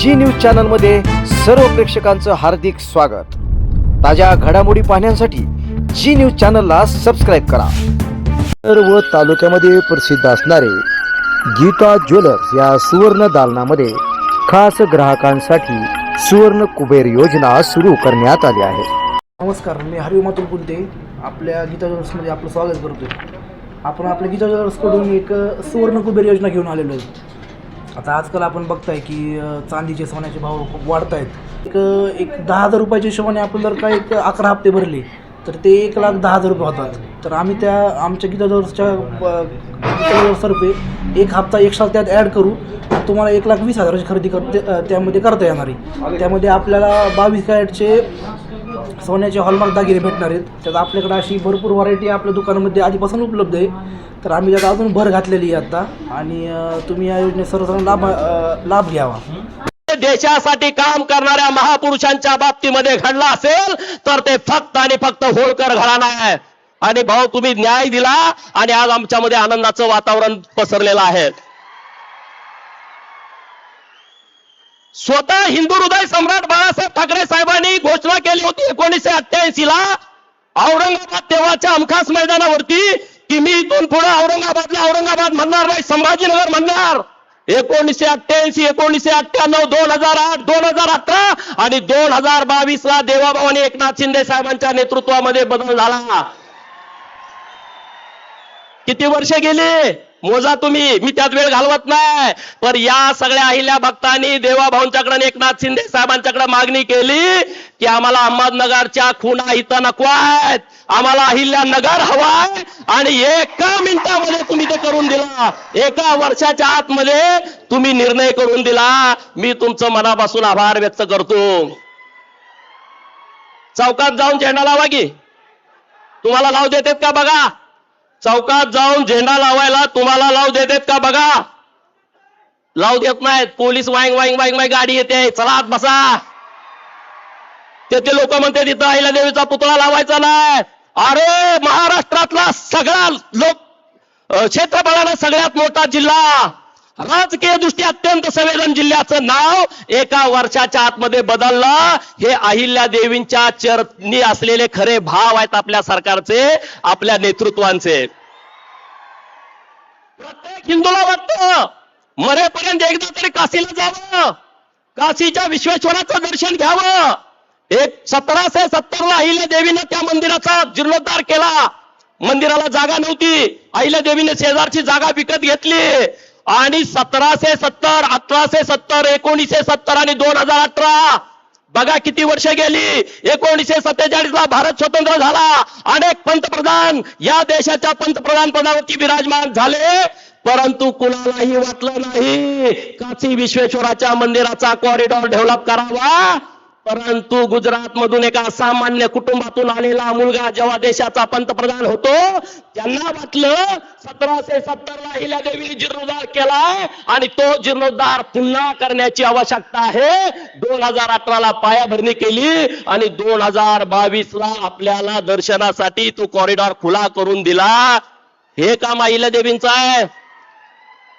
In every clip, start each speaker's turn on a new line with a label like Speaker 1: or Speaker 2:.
Speaker 1: जी news चॅनलमध्ये सर्व प्रेक्षकांचं हार्दिक स्वागत. ताज्या घडामोडी पाहण्यासाठी जी न्यूज चॅनलला सबस्क्राईब करा. सर्व तालुक्यामध्ये प्रसिद्ध असणारे गीता ज्वेलर्स या सुवर्ण दालनामध्ये खास ग्राहकांसाठी सुवर्ण कुबेर योजना सुरू करण्यात आली आहे.
Speaker 2: नमस्कार मी हरिओम अतुल कुलते. आपल्या गीता ज्वेलर्समध्ये आपलं स्वागत करतो आपण आपल्या गीता ज्वेलर्सकडून एक सुवर्ण कुबेर योजना घेऊन आलेलो आहे. आता आजकाल आपण बघताय की चांदीचे सोन्याचे भाव खूप वाढत आहेत एक एक दहा हजार रुपयाच्या हिशोबाने आपण जर का एक अकरा हप्ते भरले तर ते एक लाख दहा हजार रुपये होतात. तर आम्ही त्या आमच्या किती ज्वेलर्सच्या अ, एक हप्ता एक्स्ट्रा त्यात ॲड करू तुम्हाला एक लाख वीस हजाराची खरेदी करते त्यामध्ये करता येणार आहे. त्यामध्ये आपल्याला बावीस कॅरेटचे सोन्याचे हॉलमार्क दागिने भेटणार आहेत. त्यात आपल्याकडे अशी भरपूर व्हरायटी आपल्या दुकानामध्ये आधीपासून उपलब्ध आहे. तर आम्ही त्यात अजून भर घातलेली आहे आता. आणि तुम्ही या योजनेत सर्व लाभ लाभ घ्यावा.
Speaker 3: देशासाठी काम करणाऱ्या महापुरुषांच्या बाबतीमध्ये घडला असेल तर ते फक्त आणि फक्त होळकर घराणा आहे. आणि भाऊ तुम्ही न्याय दिला आणि आज आमच्यामध्ये आनंदाचं वातावरण पसरलेलं आहे. स्वतः हिंदू हृदय सम्राट बाळासाहेब ठाकरे साहेबांनी घोषणा केली होती एकोणीसशे अठ्ठ्याऐंशी ला. औरंगाबाद तेव्हाच्या अमखास मैदानावरती की मी इथून पुढे औरंगाबादला औरंगाबाद म्हणणार नाही संभाजीनगर म्हणणार. एकोणीसशे अठ्ठ्याऐंशी एकोणीसशे अठ्ठ्याण्णव दोन हजार आठ दोन हजार अठरा आणि दोन हजार बावीस ला देवाभावानी एकनाथ शिंदे साहेबांच्या नेतृत्वामध्ये बदल झाला. किती वर्ष गेली? मोजा तुम्ही मी त्यात वेळ घालवत नाही. पण या सगळ्या अहिल्या भक्तांनी देवाभाऊंच्याकडे एकनाथ शिंदे साहेबांच्याकडे मागणी केली की आम्हाला अहमदनगरच्या खुणा इथं नको आहेत. आम्हाला अहिल्या नगर हवाय आणि एका मिनिटामध्ये तुम्ही ते करून दिला. एका वर्षाच्या आतमध्ये तुम्ही निर्णय करून दिला. मी तुमचं मनापासून आभार व्यक्त करतो. चौकात जाऊन झेंडा लावा की. तुम्हाला लाव देतात का बघा? चौकात जाऊन झेंडा लावायला तुम्हाला लाव देतात का बघा? लाव देत नाहीत. पोलीस वाईंग वाईंग वाईंग वाईंग गाडी येते. चला आत बसा. तेथे लोक म्हणते तिथं आईला देवीचा पुतळा लावायचा नाही. अरे महाराष्ट्रातला सगळा लोक क्षेत्रफळाला सगळ्यात मोठा जिल्हा राजकीय दृष्ट्या अत्यंत संवेदन जिल्ह्याचं नाव एका वर्षाच्या आतमध्ये बदललं. हे अहिल्या देवींच्या चरणी असलेले खरे भाव आहेत आपल्या सरकारचे आपल्या नेतृत्वांचे. प्रत्येक हिंदूला वाटत मरेपर्यंत एकदा तरी काशीला जावं. काशीच्या विश्वेश्वराचं दर्शन घ्यावं. एक सतराशे सत्तर ला अहिल्या देवीनं त्या मंदिराचा जीर्णोद्धार केला. मंदिराला जागा नव्हती. अहिल्या देवीने शेजारची जागा विकत घेतली. आणि सतराशे सत्तर अठराशे सत्तर एकोणीसशे सत्तर आणि दोन हजार अठरा. बघा किती वर्ष गेली. एकोणीसशे सत्तेचाळीस ला भारत स्वतंत्र झाला. अनेक पंतप्रधान या देशाच्या पंतप्रधान पदावरती विराजमान झाले. परंतु कुणालाही वाटलं नाही. काशी विश्वेश्वराच्या मंदिराचा कॉरिडॉर डेव्हलप करावा. परंतु गुजरात मधून एका सामान्य कुटुंबातून आलेला मुलगा जेव्हा देशाचा पंतप्रधान होतो त्यांना वाटलं सतराशे सत्तर ला हिल्या देवीने जीर्णोद्धार केलाय आणि तो जीर्णोद्धार पुन्हा करण्याची आवश्यकता आहे. दोन हजार अठरा ला पायाभरणी केली आणि दोन हजार बावीस ला आपल्याला दर्शनासाठी तो कॉरिडॉर खुला करून दिला. हे काम अहिल्या देवींचं आहे.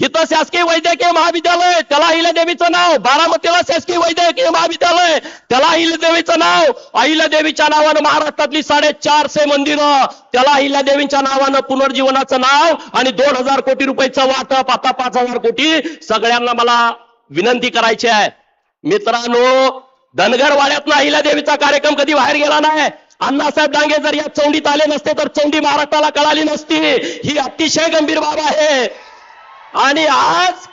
Speaker 3: इथं शासकीय वैद्यकीय महाविद्यालय त्याला अहिल्यादेवीचं नाव. बारामतीला शासकीय वैद्यकीय महाविद्यालय त्याला अहिल्यादेवीचं नाव. अहिल्यादेवीच्या नावानं महाराष्ट्रातली साडेचारशे मंदिरं त्याला अहिल्यादेवींच्या नावानं पुनर्जीवनाचं नाव आणि दोन हजार कोटी रुपयाचं वाटप आता पाच हजार कोटी. सगळ्यांना मला विनंती करायची आहे. मित्रांनो धनगरवाड्यातनं अहिल्यादेवीचा कार्यक्रम कधी बाहेर गेला नाही. अण्णासाहेब डांगे जर या चौंडीत आले नसते तर चौंडी महाराष्ट्राला कळाली नसती. ही अतिशय गंभीर बाब आहे. आणि आज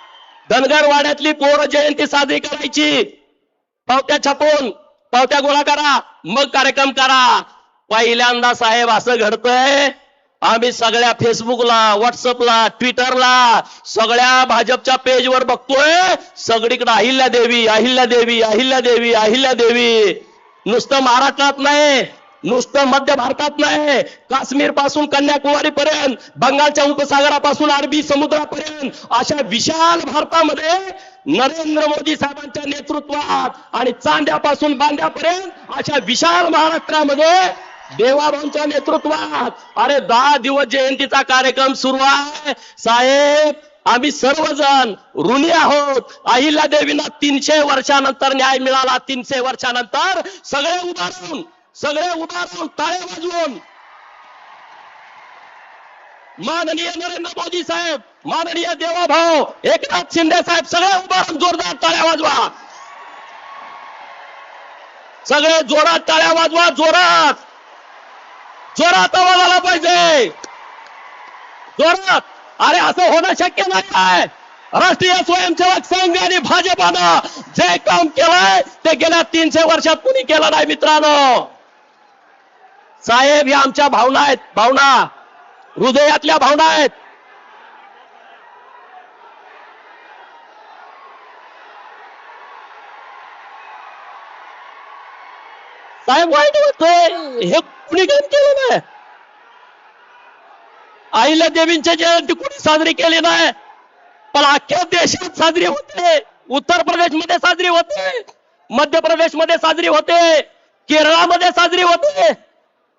Speaker 3: धनगरवाड्यातली पोर जयंती साजरी करायची. पावत्या छापून पावत्या गोळा करा मग कार्यक्रम करा. पहिल्यांदा साहेब असं घडतंय आम्ही सगळ्या फेसबुकला व्हॉट्सअपला ट्विटरला सगळ्या भाजपच्या पेजवर बघतोय सगळीकडे अहिल्या देवी अहिल्या देवी अहिल्या देवी अहिल्या देवी नुसतं महाराष्ट्रात नाही नुसतं मध्य भारतात नाही काश्मीरपासून कन्याकुमारी पर्यंत बंगालच्या उपसागरापासून अरबी समुद्रापर्यंत अशा विशाल भारतामध्ये नरेंद्र मोदी साहेबांच्या नेतृत्वात आणि चांद्यापासून बांद्यापर्यंत अशा विशाल महाराष्ट्रामध्ये देवाबांच्या नेतृत्वात अरे दहा दिवस जयंतीचा कार्यक्रम सुरू आहे. साहेब आम्ही सर्वजण ऋणी आहोत. अहिल्या देवींना तीनशे वर्षानंतर न्याय मिळाला. तीनशे वर्षानंतर सगळे उभारून सगळे उभा राहून टाळे वाजवून. माननीय नरेंद्र मोदी साहेब माननीय देवाभाऊ एकनाथ शिंदे साहेब सगळे उभा राहून जोरदार टाळ्या वाजवा. सगळे जोरात टाळ्या वाजवा जोरात. जोरात आवाज आला पाहिजे. जोरात. अरे असं होणं शक्य नाही आहे राष्ट्रीय स्वयंसेवक संघ आणि भाजपानं जे काम केलंय ते गेल्या तीनशे वर्षात कुणी केलं नाही मित्रांनो. साहेब या आमच्या भावना आहेत. भावना. हृदयातल्या भावना आहेत. साहेब वाईट होतोय हे कुणी काम केलं नाही? आईला देवींच्या जयंती कुणी साजरी केली नाही? पण अख्ख्या देशात साजरी होते. उत्तर प्रदेशमध्ये साजरी होते. मध्य प्रदेशमध्ये साजरी होते. केरळामध्ये साजरी होते.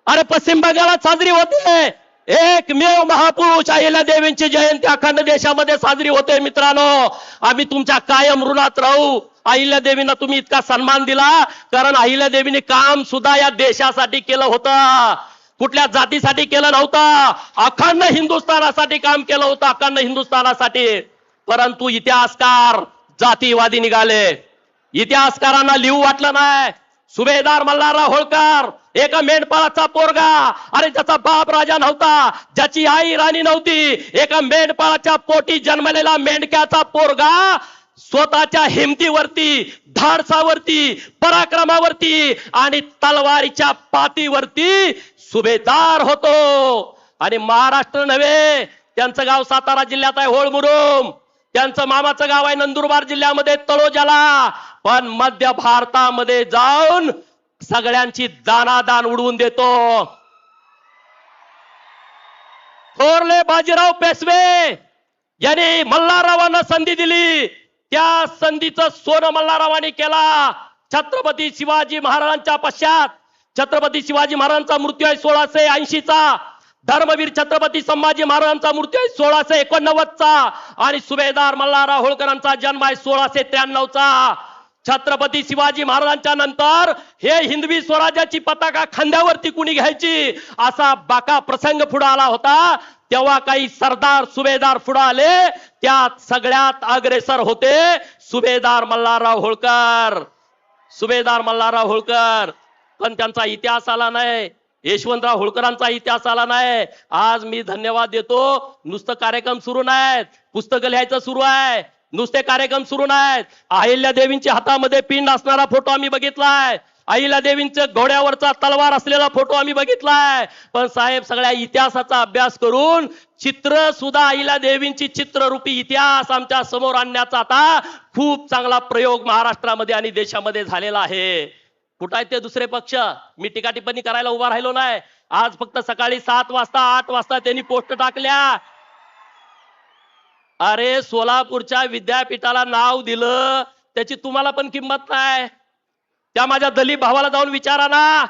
Speaker 3: अरे पश्चिम बंगालात साजरी होते. एकमेव महापुरुष अहिल्या देवींची जयंती अखंड देशामध्ये साजरी होते मित्रांनो. आम्ही तुमच्या कायम ऋणात राहू. अहिल्या देवींना तुम्ही इतका सन्मान दिला कारण अहिल्या देवीने काम सुद्धा या देशासाठी केलं होतं. कुठल्या जातीसाठी केलं नव्हतं. अखंड हिंदुस्थानासाठी काम केलं होतं अखंड हिंदुस्थानासाठी. परंतु इतिहासकार जातीवादी निघाले. इतिहासकारांना लिहू वाटलं नाही. सुभेदार मल्हारराव होळकर एका मेंढपाळाचा पोरगा. अरे ज्याचा बाप राजा नव्हता ज्याची आई राणी नव्हती एका मेंढपाळाच्या पोटी जन्मलेला मेंढक्याचा पोरगा स्वतःच्या हिमतीवरती धाडसावरती पराक्रमावरती आणि तलवारीच्या पातीवरती सुभेदार होतो. आणि महाराष्ट्र नव्हे त्यांचं गाव सातारा जिल्ह्यात आहे होळमुरुम. त्यांचं मामाचं गाव आहे नंदुरबार जिल्ह्यामध्ये तळोजाला. पण मध्य भारतामध्ये जाऊन सगळ्यांची दानादान उडवून देतो. थोरले बाजीराव पेशवे यांनी मल्हाररावांना संधी दिली. त्या संधीचं सोनं मल्हाररावांनी केला. छत्रपती शिवाजी महाराजांच्या पश्चात छत्रपती शिवाजी महाराजांचा मृत्यू आहे सोळाशे ऐंशीचा. धर्मवीर छत्रपती संभाजी महाराजांचा मृत्यू आहे सोळाशे एकोणनव्वदचा. आणि सुभेदार मल्हारराव होळकरांचा जन्म आहे सोळाशे त्र्याण्णवचा. छत्रपती शिवाजी महाराजांच्या नंतर हे हिंदवी स्वराज्याची पताका खांद्यावरती कुणी घ्यायची? असा बाका प्रसंग पुढे आला होता. तेव्हा काही सरदार सुभेदार पुढे आले. त्यात सगळ्यात अग्रेसर होते सुभेदार मल्हारराव होळकर. सुभेदार मल्हारराव होळकर. पण त्यांचा इतिहास आला नाही. यशवंतराव होळकरांचा इतिहास आला नाही. आज मी धन्यवाद देतो. नुसतं कार्यक्रम सुरू नाहीत. पुस्तकं लिहायचं सुरू आहे. नुसते कार्यक्रम सुरू नाहीत. अहिल्या देवींच्या हातामध्ये पिंड असणारा फोटो आम्ही बघितलाय. अहिल्या देवींचं घोड्यावरचा तलवार असलेला फोटो आम्ही बघितलाय. पण साहेब सगळ्या इतिहासाचा अभ्यास करून चित्र सुद्धा अहिल्या देवींची चित्ररूपी इतिहास आमच्यासमोर आणण्याचा आता खूप चांगला प्रयोग महाराष्ट्रामध्ये आणि देशामध्ये झालेला आहे. कुठं आहेत ते दुसरे पक्ष? मी टिकाटिपणी करायला उभा राहिलो नाही. आज फक्त सकाळी सात वाजता आठ वाजता त्यांनी पोस्ट टाकल्या. अरे सोलापूरच्या विद्यापीठाला नाव दिलं त्याची तुम्हाला पण किंमत नाही त्या माझ्या दलित भावाला जाऊन विचारा ना.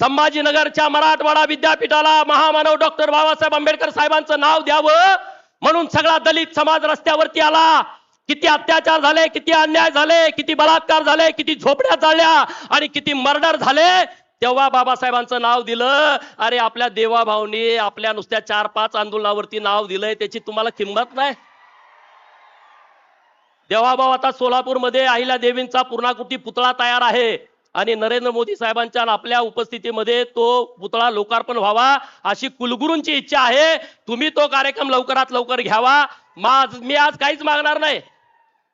Speaker 3: संभाजीनगरच्या मराठवाडा विद्यापीठाला महामानव डॉक्टर बाबासाहेब आंबेडकर साहेबांचं नाव द्यावं म्हणून सगळा दलित समाज रस्त्यावरती आला. किती अत्याचार झाले किती अन्याय झाले किती बलात्कार झाले किती झोपड्या चालल्या आणि किती मर्डर झाले तेव्हा बाबासाहेबांचं नाव दिलं. अरे आपल्या देवाभाऊनी आपल्या नुसत्या चार पाच आंदोलनावरती नाव दिलंय त्याची तुम्हाला किंमत नाही? देवाभाऊ आता सोलापूरमध्ये अहिल्या देवींचा पूर्णाकृती पुतळा तयार आहे. आणि नरेंद्र मोदी साहेबांच्या आपल्या उपस्थितीमध्ये तो पुतळा लोकार्पण व्हावा अशी कुलगुरूंची इच्छा आहे. तुम्ही तो कार्यक्रम लवकरात लवकर घ्यावा. मा- मी आज काहीच मागणार नाही.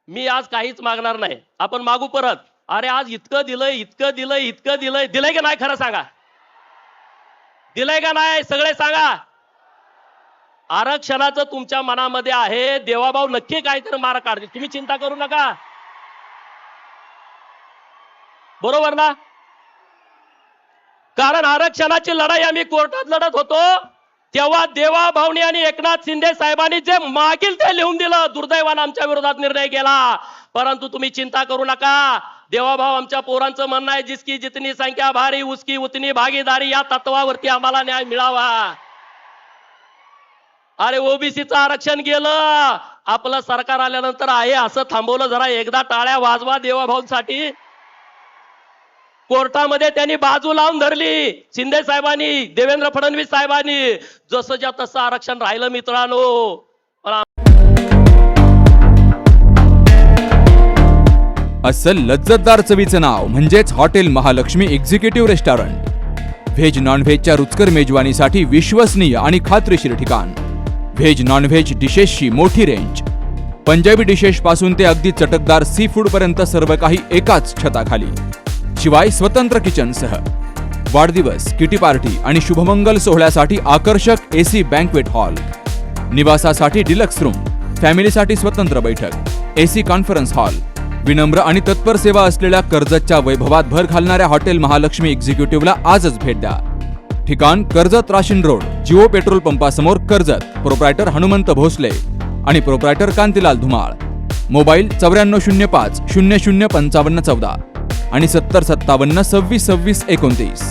Speaker 3: मी आज काहीच मागणार नाही. आपण मागू परत. अरे आज इतकं दिलंय इतकं दिलंय इतकं दिलंय. दिलंय का नाही खरं सांगा? दिलंय का नाही? सगळे सांगा. आरक्षणाचं तुमच्या मनामध्ये आहे देवाभाऊ नक्की काहीतरी मार काढते. तुम्ही चिंता करू नका. बरोबर ना? कारण आरक्षणाची लढाई आम्ही कोर्टात लढत होतो तेव्हा देवा भावनी आणि एकनाथ शिंदे साहेबांनी जे मागील ते लिहून दिलं दुर्दैवानं आमच्या विरोधात निर्णय केला परंतु तुम्ही चिंता करू नका. देवाभाऊ आमच्या पोरांचं म्हणणं आहे जिसकी जितनी संख्या भारी उसकी उतनी भागीदारी या तत्वावरती आम्हाला न्याय मिळावा. अरे ओबीसीचं आरक्षण गेलं. आपलं सरकार आल्यानंतर आहे असं थांबवलं जरा. एकदा टाळ्या वाजवा देवाभाऊंसाठी. कोर्टामध्ये त्यांनी बाजू लावून धरली. शिंदे साहेबांनी देवेंद्र फडणवीस साहेबांनी. जसंच्या तसं आरक्षण राहिलं मित्रांनो.
Speaker 4: असं लज्जतदार चवीचं नाव म्हणजेच hotel Mahalakshmi executive restaurant veg non व्हेजच्या रुचकर मेजवानीसाठी विश्वसनीय आणि खात्रीशीर ठिकाण. व्हेज नॉनव्हेज डिशेसची मोठी रेंज पंजाबी डिशेस पासून ते अगदी चटकदार सी फूडपर्यंत सर्व काही एकाच छताखाली. शिवाय स्वतंत्र किचनसह वाढदिवस किटी पार्टी आणि शुभमंगल सोहळ्यासाठी आकर्षक एसी बँकवेट हॉल निवासासाठी डिलक्स रूम फॅमिलीसाठी स्वतंत्र बैठक एसी कॉन्फरन्स हॉल विनम्र आणि तत्पर सेवा असलेल्या कर्जतच्या वैभवात भर घालणाऱ्या हॉटेल महालक्ष्मी एक्झिक्युटिव्हला आजच भेट द्या. ठिकाण कर्जत राशीन रोड जिओ पेट्रोल पंपासमोर कर्जत प्रोप्रायटर हनुमंत भोसले आणि प्रोप्रायटर कांतीलाल धुमाळ. मोबाईल चौऱ्याण्णव शून्य पाच शून्य शून्य पंचावन्न चौदा आणि सत्तर सत्तावन्न सव्वीस सव्वीस एकोणतीस.